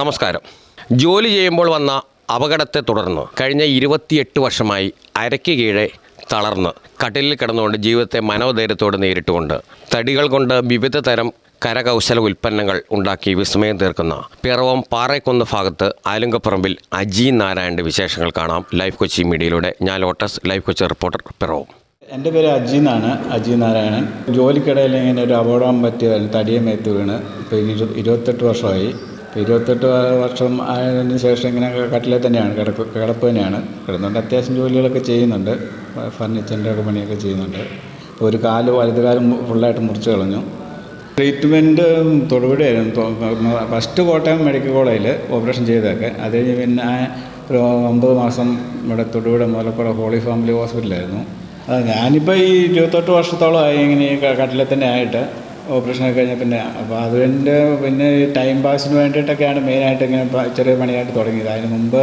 നമസ്കാരം. ജോലി ചെയ്യുമ്പോൾ വന്ന അപകടത്തെ തുടർന്ന് കഴിഞ്ഞ ഇരുപത്തിയെട്ട് വർഷമായി അരയ്ക്ക് കീഴെ തളർന്ന് കട്ടിലിൽ കിടന്നുകൊണ്ട് ജീവിതത്തെ മനോധൈര്യത്തോടെ നേരിട്ടുകൊണ്ട് തടികൾ കൊണ്ട് വിവിധ തരം കരകൗശല ഉൽപ്പന്നങ്ങൾ ഉണ്ടാക്കി വിസ്മയം തീർക്കുന്ന പിറവം പാറയ്ക്കുന്ന് ഭാഗത്ത് ആലുങ്കപ്പറമ്പിൽ അജി നാരായണന്റെ വിശേഷങ്ങൾ കാണാം. ലൈഫ് കൊച്ചി മീഡിയയിലൂടെ ഞാൻ Lotus Life Kochi reporter Piravom. എന്റെ പേര് അജി എന്നാണ് അജി നാരായണൻ. ജോലിക്കിടയിൽ ഇങ്ങനെ ഒരു അപകടം പറ്റിയ തടിയെ മേത്ത് വീണ്. ഇപ്പോൾ ഇരു ഇരുപത്തെട്ട് വർഷമായി. ഇപ്പോൾ ഇരുപത്തെട്ട് വർഷം ആയതിന് ശേഷം ഇങ്ങനെ കട്ടിലെ തന്നെയാണ് കിടപ്പ് കിടപ്പ് തന്നെയാണ്. കിടന്നുകൊണ്ട് അത്യാവശ്യം ജോലികളൊക്കെ ചെയ്യുന്നുണ്ട്. ഫർണിച്ചറിന്റെ ഒക്കെ പണിയൊക്കെ ചെയ്യുന്നുണ്ട്. ഇപ്പോൾ ഒരു കാൽ വലത് കാലം ഫുള്ളായിട്ട് മുറിച്ച് കളഞ്ഞു. ട്രീറ്റ്മെന്റ് തൊടുപുഴയായിരുന്നു. ഫസ്റ്റ് കോട്ടയം മെഡിക്കൽ കോളേജിൽ ഓപ്പറേഷൻ ചെയ്തതൊക്കെ. അത് കഴിഞ്ഞ് പിന്നെ ഒരു ഒമ്പത് മാസം ഇവിടെ തൊടുപുഴ മുതലക്കുട ഹോളി ഫാമിലി ഹോസ്പിറ്റലായിരുന്നു. ഞാനിപ്പോൾ ഈ ഇരുപത്തെട്ട് വർഷത്തോളമായി ഇങ്ങനെ കട്ടിലെ തന്നെ ആയിട്ട് ഓപ്പറേഷനൊക്കെ കഴിഞ്ഞാൽ പിന്നെ അപ്പോൾ അതിന്റെ പിന്നെ ഈ ടൈം പാസിന് വേണ്ടിയിട്ടൊക്കെയാണ് മെയിനായിട്ട് ഇങ്ങനെ ചെറിയ പണിയായിട്ട് തുടങ്ങിയത്. അതിന് മുമ്പ്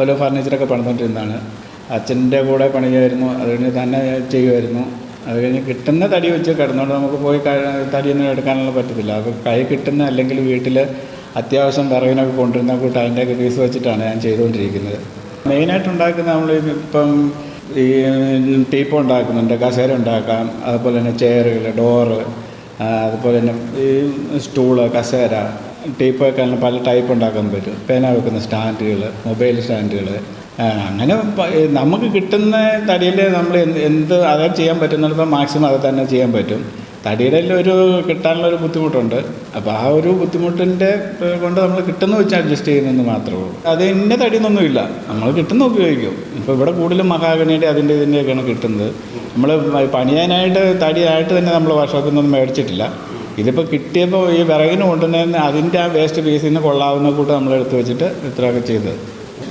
ഓരോ ഫർണിച്ചറൊക്കെ പണിതുകൊണ്ടിരുന്നതാണ് അച്ഛന്റെ കൂടെ പണിയായിരുന്നു. അത് കഴിഞ്ഞ് തന്നെ ചെയ്യുമായിരുന്നു അത് കഴിഞ്ഞ് കിട്ടുന്ന തടി വെച്ച് കിടന്നുകൊണ്ട് നമുക്ക് പോയി തടിയൊന്നും എടുക്കാനുള്ള പറ്റത്തില്ല. അപ്പോൾ കൈ കിട്ടുന്ന അല്ലെങ്കിൽ വീട്ടിൽ അത്യാവശ്യം വിറകിനൊക്കെ കൊണ്ടുവരുന്ന കൂട്ട് അതിന്റെയൊക്കെ പീസ് വെച്ചിട്ടാണ് ഞാൻ ചെയ്തുകൊണ്ടിരിക്കുന്നത്. മെയിനായിട്ട് ഉണ്ടാക്കുന്ന നമ്മൾ ഇപ്പം ഈ ടീപ്പ് ഉണ്ടാക്കുന്നുണ്ട് കസേര ഉണ്ടാക്കാം. അതുപോലെ തന്നെ ചെയറുകൾ ഡോറ് അതുപോലെ തന്നെ ഈ സ്റ്റൂൾ കസേര ടീപ്പ് പല ടൈപ്പ് ഉണ്ടാക്കാൻ പറ്റും. പേന വെക്കുന്ന സ്റ്റാൻഡുകൾ മൊബൈൽ സ്റ്റാൻഡുകൾ അങ്ങനെ നമുക്ക് കിട്ടുന്ന തടിയിൽ നമ്മൾ എന്ത് അതായത് ചെയ്യാൻ പറ്റുന്നിടത്തോളം മാക്സിമം അത് തന്നെ ചെയ്യാൻ പറ്റും. തടിയുടെ ഒരു കിട്ടാനുള്ള ഒരു ബുദ്ധിമുട്ടുണ്ട്. അപ്പോൾ ആ ഒരു ബുദ്ധിമുട്ടിന്റെ കൊണ്ട് നമ്മൾ കിട്ടുന്ന വെച്ച് അഡ്ജസ്റ്റ് ചെയ്യുന്നെന്ന് മാത്രമേ ഉള്ളൂ. അത് ഇന്ന തടിയൊന്നുമില്ല നമ്മൾ കിട്ടുന്ന ഉപയോഗിക്കും. ഇപ്പോൾ ഇവിടെ കൂടുതലും മഹാഗണിയുടെ അതിന്റെ ഇതിന്റെയൊക്കെയാണ് കിട്ടുന്നത്. നമ്മൾ പണിയാനായിട്ട് തടിയായിട്ട് തന്നെ നമ്മൾ വർക്ക്ഷോപ്പിൽ നിന്നൊന്നും മേടിച്ചിട്ടില്ല. ഇതിപ്പോൾ കിട്ടിയപ്പോൾ ഈ വിറകിന് കൊണ്ടുവന്നതിന് അതിന്റെ ആ വേസ്റ്റ് പീസിൽ നിന്ന് കൊള്ളാവുന്ന കൂട്ട് നമ്മൾ എടുത്തു വെച്ചിട്ട് ഇത്രയൊക്കെ ചെയ്തത്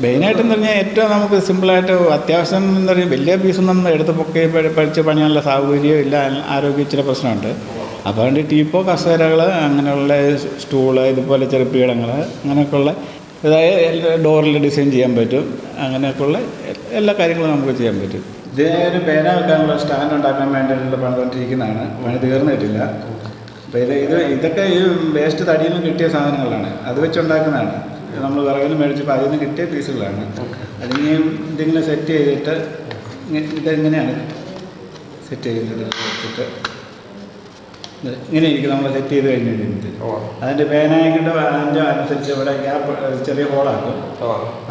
മെയിനായിട്ടെന്ന് പറഞ്ഞാൽ ഏറ്റവും നമുക്ക് സിമ്പിളായിട്ട് അത്യാവശ്യം എന്താ പറയുക വലിയ പീസൊന്നും നമ്മൾ എടുത്ത് പൊക്കി പഠിച്ച് പണിയാനുള്ള സാഹചര്യം ഇല്ല. ആരോഗ്യ ഇച്ചിരി പ്രശ്നമുണ്ട്. അപ്പോൾ അതുകൊണ്ട് ടീപ്പോ കസേരകൾ അങ്ങനെയുള്ള സ്റ്റൂൾ ഇതുപോലെ ചെറുപ്പീടങ്ങൾ അങ്ങനെയൊക്കെയുള്ള അതായത് ഡോറിൽ ഡിസൈൻ ചെയ്യാൻ പറ്റും. അങ്ങനെയൊക്കെയുള്ള എല്ലാ കാര്യങ്ങളും നമുക്ക് ചെയ്യാൻ പറ്റും. ഇത് ഒരു പേന വെക്കാനുള്ള സ്റ്റാൻഡ് ഉണ്ടാക്കാൻ വേണ്ടിയിട്ടുള്ള പണിതുകൊണ്ടിരിക്കുന്നതാണ് പണി തീർന്നിട്ടില്ല. അപ്പോൾ ഇത് ഇത് ഇതൊക്കെ ഈ വേസ്റ്റ് തടിയിൽ നിന്ന് കിട്ടിയ സാധനങ്ങളാണ്. അത് വെച്ചുണ്ടാക്കുന്നതാണ്. നമ്മൾ വിറകിൽ മേടിച്ചപ്പോൾ അതിൽ നിന്ന് കിട്ടിയ പീസുകളാണ്. അതിന് ഇതിങ്ങനെ സെറ്റ് ചെയ്തിട്ട് ഇതെങ്ങനെയാണ് സെറ്റ് ചെയ്യുന്നത് ഇങ്ങനെ ഇരിക്കും നമ്മൾ സെറ്റ് ചെയ്ത് കഴിഞ്ഞ് കഴിഞ്ഞിട്ട് അതിന്റെ പേനയായിട്ട് അതിന്റെ അനുസരിച്ച് ഇവിടെ ഗ്യാപ്പ് ചെറിയ ഹോളാക്കും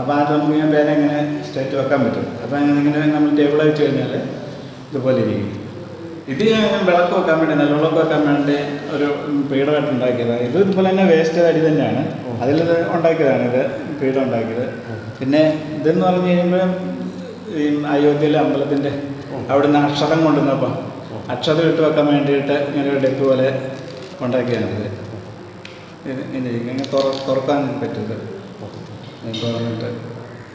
അപ്പോൾ അത് നമുക്ക് ഇങ്ങനെ പേന ഇങ്ങനെ സ്ട്രേറ്റ് വെക്കാൻ പറ്റും. അപ്പോൾ അങ്ങനെ ഇങ്ങനെ നമ്മൾ ടേബിൾ വെച്ച് കഴിഞ്ഞാൽ ഇതുപോലെ ഇരിക്കും. ഇത് ഞാൻ വിളക്ക് വെക്കാൻ വേണ്ടി നെല്ലുവിളക്ക് വെക്കാൻ വേണ്ടി ഒരു പീഠമായിട്ട് ഉണ്ടാക്കിയതാണ് ഇത് ഇതുപോലെ തന്നെ വേസ്റ്റ് അരി തന്നെയാണ്. അതിൽ ഉണ്ടാക്കിയതാണ് ഇത് പീഠം ഉണ്ടാക്കിയത്. പിന്നെ ഇതെന്ന് പറഞ്ഞു കഴിയുമ്പോൾ ഈ അയോധ്യയിലെ അമ്പലത്തിന്റെ അവിടുന്ന് അക്ഷതം കൊണ്ടുവന്നപ്പോൾ അക്ഷതം ഇട്ട് വെക്കാൻ വേണ്ടിയിട്ട് ഇങ്ങനെ ഒരു ഡെക്ക് പോലെ ഉണ്ടാക്കിയാണിത് ഇത് ഇങ്ങനെ തുറ തുറക്കാൻ പറ്റരുത് തുറന്നിട്ട്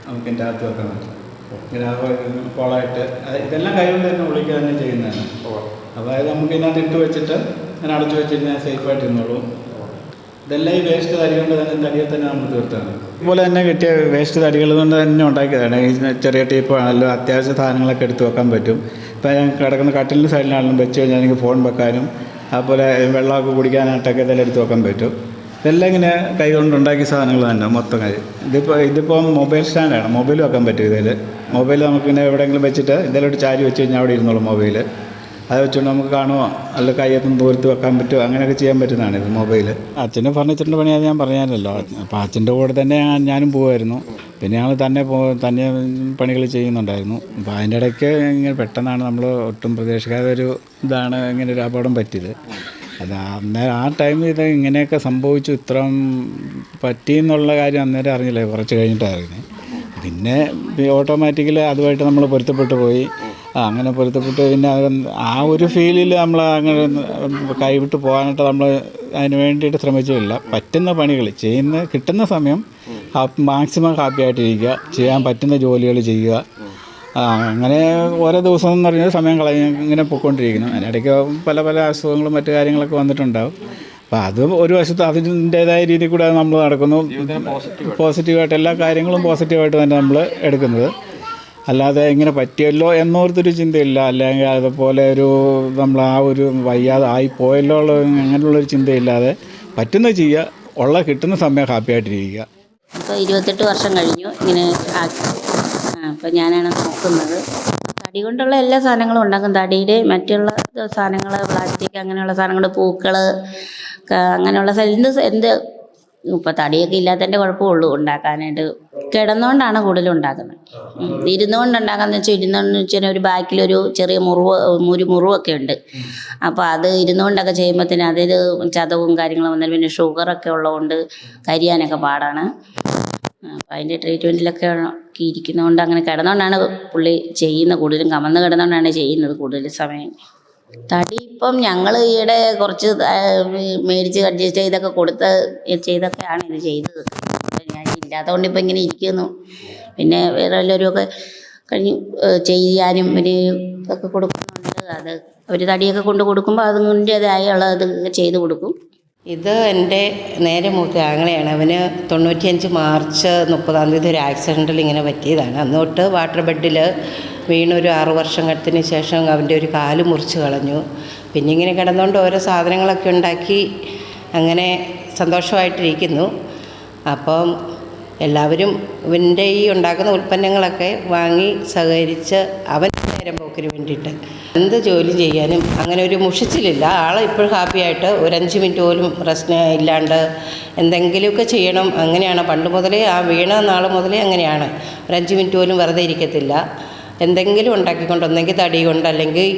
നമുക്ക് ഇതിന്റെ അകത്ത് വെക്കാൻ പറ്റും. ഇങ്ങനെ കോളായിട്ട് ഇതെല്ലാം കൈകൊണ്ട് തന്നെ ഉള്ളിക്കുക തന്നെ ചെയ്യുന്നതാണ്. അതായത് നമുക്ക് ഇതിനകത്ത് ഇട്ട് വെച്ചിട്ട് ഞാൻ അടച്ചു വെച്ചിരുന്നാൽ സേഫായിട്ട് ഇരുന്നോളൂ. ഇതെല്ലാം ഈ വേസ്റ്റ് തടി കൊണ്ട് തന്നെ തടിയെ തന്നെ നമ്മൾ തീർത്താണ് ഇതുപോലെ തന്നെ കിട്ടിയ വേസ്റ്റ് തടികൾ കൊണ്ട് തന്നെ ഉണ്ടാക്കിയതാണ്. ഈ ചെറിയ ടീപ്പ് ആണല്ലോ അത്യാവശ്യ സാധനങ്ങളൊക്കെ എടുത്ത് വെക്കാൻ പറ്റും. ഇപ്പോൾ ഞാൻ കിടക്കുന്ന കട്ടിലിന്റെ സൈഡിലാണെങ്കിലും വെച്ച് കഴിഞ്ഞാൽ എനിക്ക് ഫോൺ വെക്കാനും അതുപോലെ വെള്ളമൊക്കെ കുടിക്കാനായിട്ടൊക്കെ ഇതെല്ലാം എടുത്ത് വെക്കാൻ പറ്റും. ഇതെല്ലാം ഇങ്ങനെ കൈ കൊണ്ട് ഉണ്ടാക്കിയ സാധനങ്ങൾ തന്നെ മൊത്തം കൈ. ഇതിപ്പോൾ ഇതിപ്പം മൊബൈൽ സ്റ്റാൻഡാണ്. മൊബൈൽ വെക്കാൻ പറ്റും ഇതിൽ മൊബൈൽ നമുക്കിങ്ങനെ എവിടെയെങ്കിലും വെച്ചിട്ട് ഇതിലോട്ട് ചാരി വെച്ച് കഴിഞ്ഞാൽ അവിടെ ഇരുന്നോളും മൊബൈൽ അത് വെച്ചുകൊണ്ട് നമുക്ക് കാണുമോ അല്ല കയ്യെത്തും ദൂരത്ത് വെക്കാൻ പറ്റുമോ അങ്ങനെയൊക്കെ ചെയ്യാൻ പറ്റുന്നതാണ് ഇത് മൊബൈൽ അച്ഛന്റെ ഫർണിച്ചറിന്റെ പണിയാണ് ഞാൻ പറഞ്ഞാലല്ലോ. അപ്പോൾ അച്ഛന്റെ കൂടെ തന്നെ ഞാനും പോകുമായിരുന്നു പിന്നെ ഞങ്ങൾ തന്നെ പോ തന്നെ പണികൾ ചെയ്യുന്നുണ്ടായിരുന്നു. അപ്പോൾ അതിന്റെ ഇടയ്ക്ക് ഇങ്ങനെ പെട്ടെന്നാണ് നമ്മൾ ഒട്ടും പ്രതീക്ഷിക്കാതെ ഒരു ഇതാണ് ഇങ്ങനെ ഒരു അപകടം പറ്റിയത്. അത് അന്നേരം ആ ടൈമിൽ ഇത് ഇങ്ങനെയൊക്കെ സംഭവിച്ചു. ഇത്രയും പറ്റിയെന്നുള്ള കാര്യം അന്നേരം അറിഞ്ഞില്ല? കുറച്ച് കഴിഞ്ഞിട്ടായിരുന്നു. പിന്നെ ഓട്ടോമാറ്റിക്കലി അതുമായിട്ട് നമ്മൾ പൊരുത്തപ്പെട്ടു പോയി. അങ്ങനെ പൊരുത്തപ്പെട്ട് പിന്നെ ആ ഒരു ഫീലിൽ നമ്മൾ അങ്ങനെ കൈവിട്ട് പോകാനായിട്ട് നമ്മൾ അതിന് വേണ്ടിയിട്ട് ശ്രമിച്ചില്ല പറ്റുന്ന പണികൾ ചെയ്യുന്ന കിട്ടുന്ന സമയം മാക്സിമം ഹാപ്പി ആയിട്ടിരിക്കുക ചെയ്യാൻ പറ്റുന്ന ജോലികൾ ചെയ്യുക. അങ്ങനെ ഓരോ ദിവസം എന്ന് പറഞ്ഞാൽ സമയം കളഞ്ഞ് ഇങ്ങനെ പൊയ്ക്കൊണ്ടിരിക്കുന്നു അതിനിടയ്ക്ക് പല പല അസുഖങ്ങളും മറ്റു കാര്യങ്ങളൊക്കെ വന്നിട്ടുണ്ടാവും. അപ്പം അത് ഒരു വശത്ത് അതിന്റേതായ രീതിയിൽ കൂടെ നമ്മൾ നടക്കുന്നു. പോസിറ്റീവായിട്ട് എല്ലാ കാര്യങ്ങളും പോസിറ്റീവായിട്ട് തന്നെ നമ്മൾ എടുക്കുന്നത്. അല്ലാതെ ഇങ്ങനെ പറ്റിയല്ലോ എന്നോർത്തൊരു ചിന്തയില്ല. അല്ലെങ്കിൽ അതുപോലെ ഒരു നമ്മൾ ആ ഒരു വയ്യാതെ ആയി പോയല്ലോ ഉള്ള അങ്ങനെയുള്ളൊരു ചിന്തയില്ലാതെ പറ്റുന്ന ചെയ്യുക ഉള്ള കിട്ടുന്ന സമയം ഹാപ്പി ആയിട്ടിരിക്കുക. ഇപ്പോൾ ഇരുപത്തെട്ട് വർഷം കഴിഞ്ഞു. ഇങ്ങനെ ആക്കി അപ്പോൾ ഞാനാണ് നോക്കുന്നത്. തടി കൊണ്ടുള്ള എല്ലാ സാധനങ്ങളും ഉണ്ടാക്കും. തടിയുടെ മറ്റുള്ള സാധനങ്ങൾ പ്ലാസ്റ്റിക് അങ്ങനെയുള്ള സാധനങ്ങൾ പൂക്കൾ അങ്ങനെയുള്ള എന്ത് എന്ത് ഇപ്പോൾ തടിയൊക്കെ ഇല്ലാത്തതിന്റെ കുഴപ്പമുള്ളൂ. ഉണ്ടാക്കാനായിട്ട് കിടന്നുകൊണ്ടാണ് കൂടുതലും ഉണ്ടാക്കുന്നത്. ഇരുന്നുകൊണ്ട് ഉണ്ടാക്കാന്ന് വെച്ചാൽ ഇരുന്നുകൊണ്ട് വെച്ചാൽ ഒരു ബാക്കിലൊരു ചെറിയ മുറിവ് ഒരു മുറിവൊക്കെ ഉണ്ട്. അപ്പോൾ അത് ഇരുന്നുകൊണ്ടൊക്കെ ചെയ്യുമ്പോഴത്തേന് അതിൽ ചതവും കാര്യങ്ങളും വന്നാൽ പിന്നെ ഷുഗറൊക്കെ ഉള്ളതുകൊണ്ട് കരിയാനൊക്കെ പാടാണ്. അപ്പം അതിന്റെ ട്രീറ്റ്മെന്റിലൊക്കെ ഇരിക്കുന്നതുകൊണ്ട് അങ്ങനെ കിടന്നുകൊണ്ടാണ് പുള്ളി ചെയ്യുന്നത് കൂടുതലും കമന്ന് കിടന്നുകൊണ്ടാണ് ചെയ്യുന്നത് കൂടുതൽ സമയം. തടി ഇപ്പം ഞങ്ങൾ ഈയിടെ കുറച്ച് മേടിച്ച് അഡ്ജസ്റ്റ് ചെയ്തൊക്കെ കൊടുത്ത് ചെയ്തൊക്കെയാണ് ഇത് ചെയ്തത്. ഇല്ലാത്തതുകൊണ്ട് ഇപ്പം ഇങ്ങനെ ഇരിക്കുന്നു. പിന്നെ വേറെ എല്ലാവരുമൊക്കെ കഴിഞ്ഞ് ചെയ്യാനും പിന്നെ ഇതൊക്കെ കൊടുക്കുന്നുണ്ട്. അത് അവർ തടിയൊക്കെ കൊണ്ട് കൊടുക്കുമ്പോൾ അതിന്റേതായുള്ള അത് ചെയ്ത് കൊടുക്കും. ഇത് എന്റെ നേരെ മൂത്ത ആങ്ങളെയാണ്. അവന് തൊണ്ണൂറ്റിയഞ്ച് മാർച്ച് മുപ്പതാം തീയതി ഒരു ആക്സിഡന്റിൽ ഇങ്ങനെ പറ്റിയതാണ്. അന്ന് തൊട്ട് വാട്ടർ ബെഡിൽ വീണൊരു വർഷം വർഷത്തിന് ശേഷം അവന്റെ ഒരു കാൽ മുറിച്ച് കളഞ്ഞു. പിന്നെ ഇങ്ങനെ കിടന്നുകൊണ്ട് ഓരോ സാധനങ്ങളൊക്കെ ഉണ്ടാക്കി അങ്ങനെ സന്തോഷമായിട്ടിരിക്കുന്നു. അപ്പം എല്ലാവരും ഇവന്റെ ഈ ഉണ്ടാക്കുന്ന ഉൽപ്പന്നങ്ങളൊക്കെ വാങ്ങി സഹകരിച്ച് അവൻ നേരം പോക്കിന് വേണ്ടിയിട്ട്. എന്ത് ജോലി ചെയ്യാനും അങ്ങനെ ഒരു മുഷിച്ചിലില്ല. ആൾ ഇപ്പോഴും ഹാപ്പിയായിട്ട് ഒരു അഞ്ച് മിനിറ്റ് പോലും പ്രശ്നം ഇല്ലാണ്ട് എന്തെങ്കിലുമൊക്കെ ചെയ്യണം. അങ്ങനെയാണ്. പണ്ട് മുതലേ ആ വീണ നാൾ മുതലേ അങ്ങനെയാണ്. ഒരു അഞ്ച് മിനിറ്റ് പോലും വെറുതെ ഇരിക്കത്തില്ല. എന്തെങ്കിലും ഉണ്ടാക്കിക്കൊണ്ട് ഒന്നെങ്കിൽ തടി കൊണ്ട് അല്ലെങ്കിൽ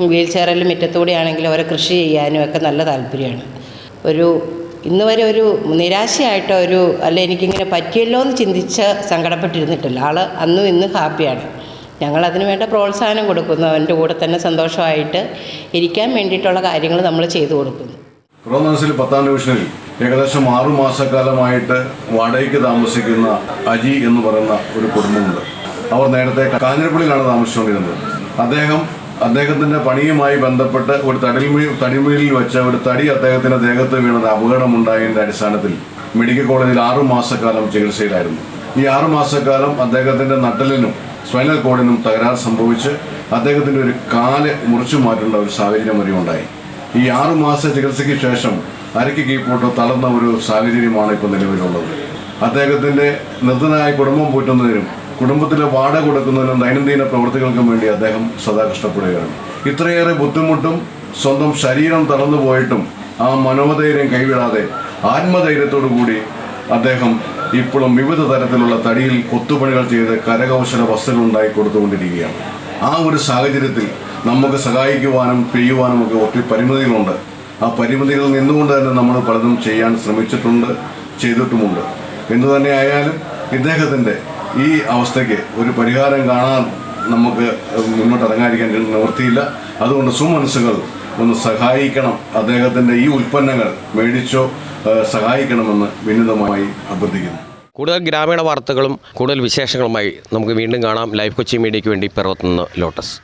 വീൽ ചെയറിൽ മുറ്റത്തൂടെ ആണെങ്കിൽ അവരെ കൃഷി ചെയ്യാനും ഒക്കെ നല്ല താല്പര്യമാണ്. ഒരു ഇന്ന് വരെ ഒരു നിരാശയായിട്ടോ ഒരു അല്ല എനിക്കിങ്ങനെ പറ്റിയല്ലോ എന്ന് ചിന്തിച്ച് സങ്കടപ്പെട്ടിരുന്നിട്ടില്ല. ആൾ അന്നും ഇന്നും ഹാപ്പിയാണ്. ഞങ്ങളതിന് വേണ്ട പ്രോത്സാഹനം കൊടുക്കുന്നു. അവന്റെ കൂടെ തന്നെ സന്തോഷമായിട്ട് ഇരിക്കാൻ വേണ്ടിയിട്ടുള്ള കാര്യങ്ങൾ നമ്മൾ ചെയ്തു കൊടുക്കുന്നു. റോമൻസിൽ പത്താം ഡിവിഷനിൽ ഏകദേശം ആറു മാസക്കാലമായിട്ട് വാടകയ്ക്ക് താമസിക്കുന്ന അജി എന്ന് പറയുന്ന ഒരു കുടുംബമുണ്ട്. അവർ നേരത്തെ കാഞ്ഞിരപ്പള്ളിയിലാണ് താമസിച്ചുകൊണ്ടിരുന്നത്. അദ്ദേഹം അദ്ദേഹത്തിന്റെ പണിയുമായി ബന്ധപ്പെട്ട് ഒരു തടിമീ തടിമീലിൽ വെച്ച ഒരു തടി അദ്ദേഹത്തിന്റെ ദേഹത്ത് വീണത് അപകടമുണ്ടായതിന്റെ അടിസ്ഥാനത്തിൽ മെഡിക്കൽ കോളേജിൽ ആറു മാസക്കാലം ചികിത്സയിലായിരുന്നു. ഈ ആറു മാസക്കാലം അദ്ദേഹത്തിന്റെ നട്ടലിനും സ്പൈനൽ കോഡിനും തകരാർ സംഭവിച്ച് അദ്ദേഹത്തിന്റെ ഒരു കാൽ മുറിച്ചു മാറ്റേണ്ട ഒരു സാഹചര്യം വരെ ഉണ്ടായി. ഈ ആറു മാസ ചികിത്സയ്ക്ക് ശേഷം അരയ്ക്ക് കീഴ്പോട്ട് തളർന്ന ഒരു സാഹചര്യമാണ് ഇപ്പോൾ നിലവിലുള്ളത്. അദ്ദേഹത്തിന്റെ നിർദ്ധനായ കുടുംബം പോറ്റുന്നതിനും കുടുംബത്തിലെ വാടക കൊടുക്കുന്നതിനും ദൈനംദിന പ്രവൃത്തികൾക്കും വേണ്ടി അദ്ദേഹം സദാ കഷ്ടപ്പെടുകയാണ്. ഇത്രയേറെ ബുദ്ധിമുട്ടും സ്വന്തം ശരീരം തളർന്നു പോയിട്ടും ആ മനോധൈര്യം കൈവിടാതെ ആത്മധൈര്യത്തോടു കൂടി അദ്ദേഹം ഇപ്പോഴും വിവിധ തരത്തിലുള്ള തടിയിൽ കൊത്തുപണികൾ ചെയ്ത് കരകൗശല വസ്തുക്കൾ ഉണ്ടായി കൊടുത്തുകൊണ്ടിരിക്കുകയാണ്. ആ ഒരു സാഹചര്യത്തിൽ നമുക്ക് സഹായിക്കുവാനും ചെയ്യുവാനും ഒക്കെ ഒത്തിരി പരിമിതികളുണ്ട്. ആ പരിമിതികളിൽ നിന്നുകൊണ്ട് തന്നെ നമ്മൾ പലതും ചെയ്യാൻ ശ്രമിച്ചിട്ടുണ്ട് ചെയ്തിട്ടുമുണ്ട്. എന്തു തന്നെ ആയാലും ഇദ്ദേഹത്തിന്റെ ഈ അവസ്ഥയ്ക്ക് ഒരു പരിഹാരം കാണാൻ നമുക്ക് മുന്നോട്ട് ഇറങ്ങാതിരിക്കാൻ നിവൃത്തിയില്ല അതുകൊണ്ട് സുമനസ്സുകൾ ഒന്ന് സഹായിക്കണം. അദ്ദേഹത്തിന്റെ ഈ ഉൽപ്പന്നങ്ങൾ മേടിച്ചോ സഹായിക്കണമെന്ന് വിനീതമായി അഭ്യർത്ഥിക്കുന്നു. കൂടുതൽ ഗ്രാമീണ വാർത്തകളും കൂടുതൽ വിശേഷങ്ങളുമായി നമുക്ക് വീണ്ടും കാണാം. ലൈവ് കൊച്ചി മീഡിയയ്ക്ക് വേണ്ടി പിറവത്തുനിന്ന് ലോട്ടസ്.